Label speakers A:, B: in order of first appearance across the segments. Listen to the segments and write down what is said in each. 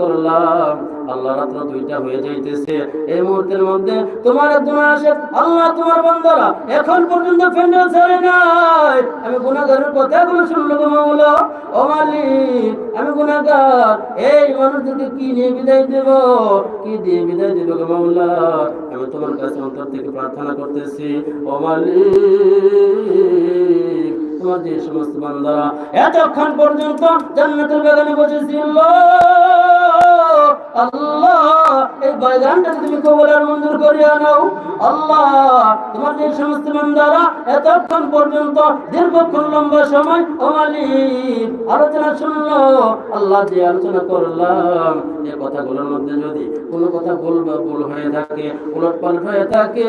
A: করলাম। আল্লাহ রাত্র দুইটা হয়ে যাইতেছে। এই মুহূর্তের মধ্যে তোমার আল্লাহ তোমার বন্ধরা এখন পর্যন্ত ফেন্ডেল আমি গুণাগারের কথাগুলো মালিক, আমি গুণাগার। এই মানুষদেরকে কি নিয়ে বিদায় দেব? কি দিয়ে বিদায় দেব গো মাওলা আমি তোমার কাছে অন্তর থেকে প্রার্থনা করতেছি। ও মালিক যে সমস্ত বান্দারা এতক্ষণ পর্যন্ত জান্নাতের বাগানে বসেছিল। আল্লাহ তুমি কবলার মঞ্জুর আল্লাহ পর্যন্ত দীর্ঘক্ষণ লম্বা সময় আলোচনা শুনলো, আল্লাহ যে আলোচনা করলাম এই কথাগুলোর মধ্যে যদি কোনো কথা ভুল বা ভুল হয়ে থাকে উলট পালট হয়ে থাকে,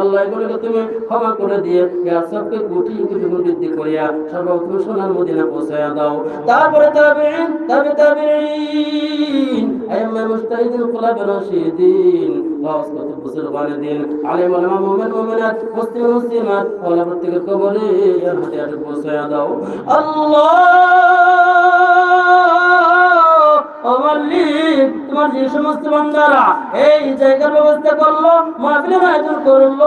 A: আল্লাহ এগুলোকে তুমি ক্ষমা করে দিয়ে সবকে কোটি কোটি বৃদ্ধি করিয়া সর্বপ্রথম সোনার মদিনা পৌঁছায়া দাও। তারপরে তাবে মুসলিমাত আল্লাহ প্রত্যেকের দাও। আল্লাহ তোমার যে সমস্ত বান্দারা এই জায়গার ব্যবস্থা করল মাহফিলের আয়োজন করল।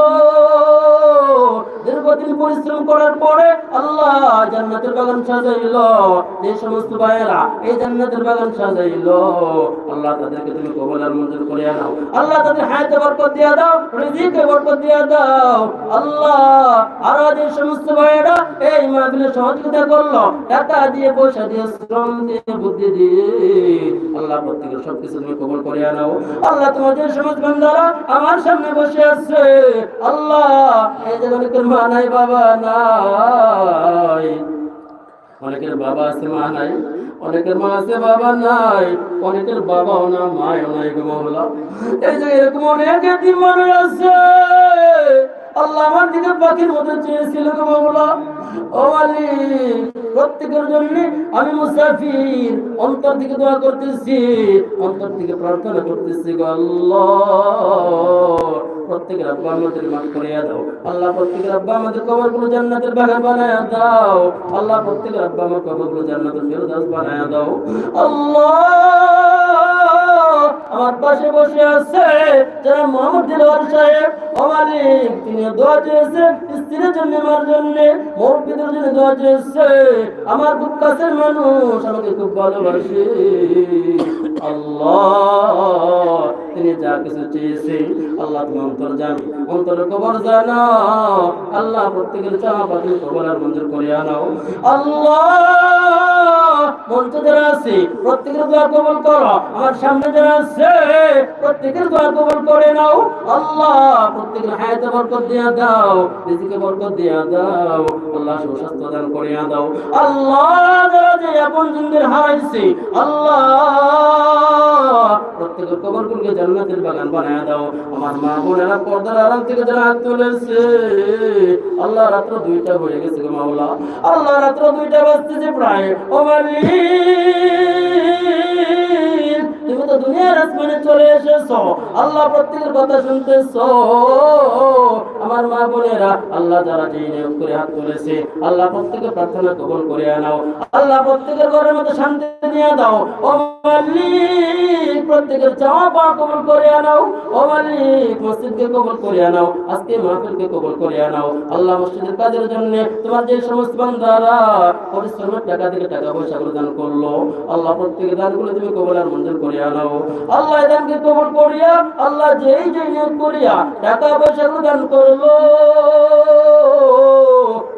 A: দীর্ঘদিন পরিশ্রম করার পরে আল্লাহ জান্নাতের বাগান সাজাইলো। যে সমস্ত ভাইয়েরা এই জান্নাতের বাগান সাজাইলো। আল্লাহ তাদেরকে তুমি কবল আর মঞ্জুর করে নাও। আল্লাহ তাদের হায়াতে বরকত দিয়ে দাও, রিজিকে বরকত দিয়ে দাও। আল্লাহ আরও যে সমস্ত ভাইয়েরা এই মাহফিলে সহযোগিতা করল, টাকা দিয়ে পয়সা দিয়ে শ্রম দিয়ে বুদ্ধি দিয়ে আল্লাহ প্রত্যেকের সবকিছু তুমি কবল করে আনাও আল্লাহ তোমার যে সমস্ত বান্দারা আমার সামনে বসে আছে। আল্লাহ এই অনেকের মা নাই, বাবা নাই। অনেকের বাবা আছে, মা নাই। অনেকের মা আছে, বাবা নাই। অনেকের বাবাও না মাও নাই গো মাওলা। এই যে এরকম অনেক মানুষ আছে। আল্লাহ আমার দিকে পাখির মতো চেয়েছিল গো মাওলা। ও মালিক, প্রত্যেকের জন্য আমি মুসাফির। অন্তর থেকে দোয়া করতেছি, অন্তর থেকে প্রার্থনা করতেছি গো আল্লাহ। প্রত্যেকের আব্বা আমাদের মাফ করিয়া দাও। আল্লাহ প্রত্যেকের আব্বা আমাদের কবরগুলো জান্নাতের বাগান বানায়া দাও। আল্লাহ প্রত্যেকের আব্বা আমার কবরগুলো জান্নাতের ফেরদাউস বানায়া দাও। আল্লাহ আমার পাশে বসে আছে যারা মোহাম্মদ দিলওয়ার সাহেব ও তিনি দোয়া চেয়েছে স্ত্রীর জন্য আমার জন্য। মুরব্বীদের জন্য দোয়া চেয়েছে। আমার খুব কাছের মানুষ, আমাকে খুব ভালোবাসে। আল্লাহ যা কিছু চেয়েছে, আল্লাহ তুমি অন্তর জানি অন্তরের খবর জানাও। আল্লাহ প্রত্যেকের চাওয়া খবর আর মঞ্জুর করে আনাও। আল্লাহ মঞ্চ আমার সামনে কবল করে নাও। আল্লাহ দাও দিয়া দাও। আল্লাহ দাও। আল্লাহ জিন্দের আল্লাহ প্রত্যেকের কবরগুলোকে জান্নাতের বাগান বানায় দাও। আমার মা বোনেরা পর্দার আরাম থেকে যারা তুলেছে, আল্লাহ রাত্র দুইটা হয়ে গেছে গো মাওলা। আল্লাহ রাত্র দুইটা বাজতেছে প্রায়। ও মালিক, তুমি তো দুনিয়ার আসমানে চলে এসেছ। আল্লাহ প্রত্যেকের কথা শুনতেছো। আমার মা বোনেরা, আল্লাহ যারা যেই নিয়োগ করে হাত তুলেছে, আল্লাহ প্রত্যেকের প্রার্থনা কবল করে আনাও আল্লাহ প্রত্যেকের ঘরের মধ্যে শান্তি দিয়ে দাও। ও মালিক, প্রত্যেকের চাওয়া পাওয়া কবল করে আনাও ও মালিক, মসজিদকে কবল করে আনাও আজকে মাহফিলকে কবল করে আনাও আল্লাহ মসজিদের কাজের জন্য তোমার যে সমস্ত বান্দারা পরিশ্রমের টাকা থেকে টাকা পয়সা করে দান করল, আল্লাহ প্রত্যেকের দানগুলো তুমি কবল আর মঞ্জুর করে আনাও আল্লাহ দানকে কবল করিয়া, আল্লাহ যেই যেই নিয়োগ করিয়া টাকা পয়সা করে দান করল করব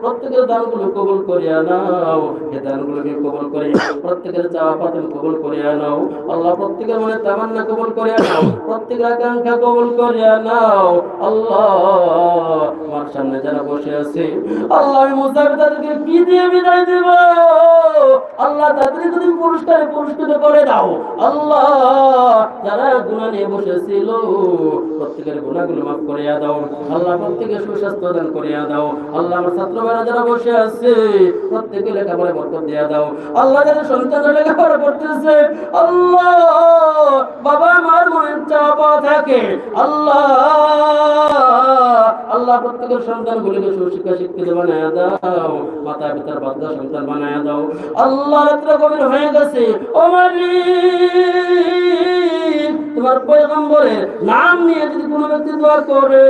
A: প্রত্যেকের দানগুলো কবল করিয়া নাও। এ দানগুলোকে কবল করে প্রত্যেকের চাওয়া পাতন কবল করিয়া নাও। আল্লাহ প্রত্যেকের মনে তামান্না কবল করিয়া নাও। প্রত্যেকের আকাঙ্ক্ষা কবল করিয়া নাও। আল্লাহ, আমার সামনে যারা বসে আছে, আল্লাহ আমি মুসাফির তাদেরকে কি দিয়ে বিদায় দেব। আল্লাহ তাদেরকে তুমি পুরস্কারে পুরস্কৃত করে দাও। আল্লাহ, যারা গুণা নিয়ে বসেছিল প্রত্যেকের গুণাগুলো মাফ করিয়া দাও। আল্লাহ প্রত্যেকের সুস্বাস্থ্য দান করিয়া দাও। আল্লাহ আমার ছাত্র ভাইরা যারা বসে আছে, প্রত্যেকে লেখাপড়া বরকত দিয়া দাও। আল্লাহ যাদের সন্তানরা লেখাপড়া করতেছে। আল্লাহ, বাবা মার মনে পাওয়া থাকে। আল্লাহ আল্লাহ প্রত্যেকের সন্তানগুলিকে সুশিক্ষা শিক্ষিত বানায় দাও। মাতা পিতার বাধ্য সন্তান বানায় দাও। আল্লাহ রাত্র গভীর হয়ে গেছে। ও মালিক! তোমার পয়গম্বরের নাম নিয়ে যদি কোনো ব্যক্তি দোয়া করে,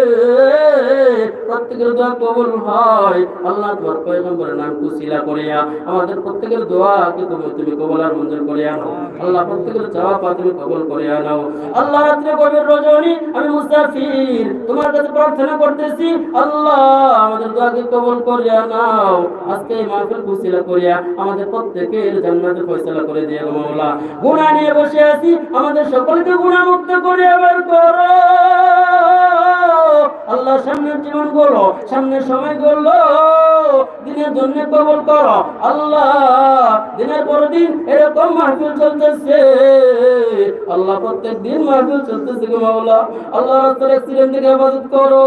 A: প্রত্যেকের দোয়া কবুল হয়। আল্লাহ তোমার পয়গম্বরের নাম কুশিলা করিয়া আমাদের প্রত্যেকের দোয়াকে তুমি তুমি কবুল আর মঞ্জুর করে আনো আল্লাহ প্রত্যেকের চাওয়া পা তুমি কবুল করে আনো আল্লাহ রাত্রে গভীর রজনী, আমি মুসাফির, তোমার কাছে প্রার্থনা করতেছি, আল্লাহ আমাদের দোয়াকে কবুল করিয়া নাও। আজকে এই মাহফিল কুশিলা করিয়া আমাদের প্রত্যেকের জান্নাতের ফয়সালা করে দিয়ে মাওলা। গুনাহ নিয়ে বসে আছি, আমাদের সকলকে গুণামুক্ত করে বের করো। আল্লাহ সামনের জীবনগুলো সামনের সময়গুলো দিনের জন্য কবল করো। আল্লাহ, দিনের পর দিন এরকম মাহফিল চলতেছে। আল্লাহ প্রত্যেক দিন মাহফিল চলতেছে গো মাওলা। আল্লাহ রাস্তার অ্যাক্সিডেন্ট থেকে হেফাজত করো।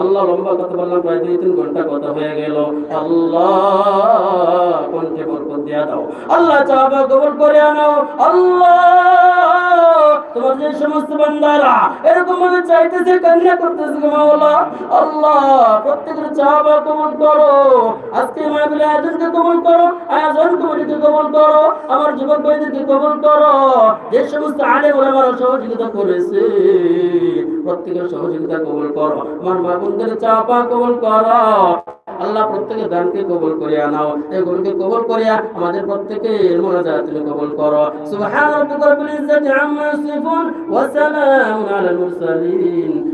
A: আল্লাহ লম্বা কথা বললাম, প্রায় দুই তিন ঘণ্টা কথা হয়ে গেল। আল্লাহ, কণ্ঠে বরকত দিয়া দাও। আল্লাহ চাবা কবল করে আনো। আল্লাহ, তোমার যে সমস্ত বান্দারা এরকম ভাবে চাইতেছে, কান্না করতেছে আল্লাহ, প্রত্যেকের আজকে আমার যুবক ভাইদেরকে কবল করো। যে সমস্ত আলে ওলামারা সহযোগিতা করেছে, প্রত্যেকের সহযোগিতা কবল করো। আমার মা চাপা কবল করো। আল্লাহ প্রত্যেকের দানকে কবল করে আনাও এগুলোকে কবল করিয়া আমাদের প্রত্যেকের মোনাজাত তুমি কবল করো। সুবহান রাব্বিল ইজ্জাতি আম্মা ইয়াসিফুন ওয়া সালামুন আলাল মুরসালিন।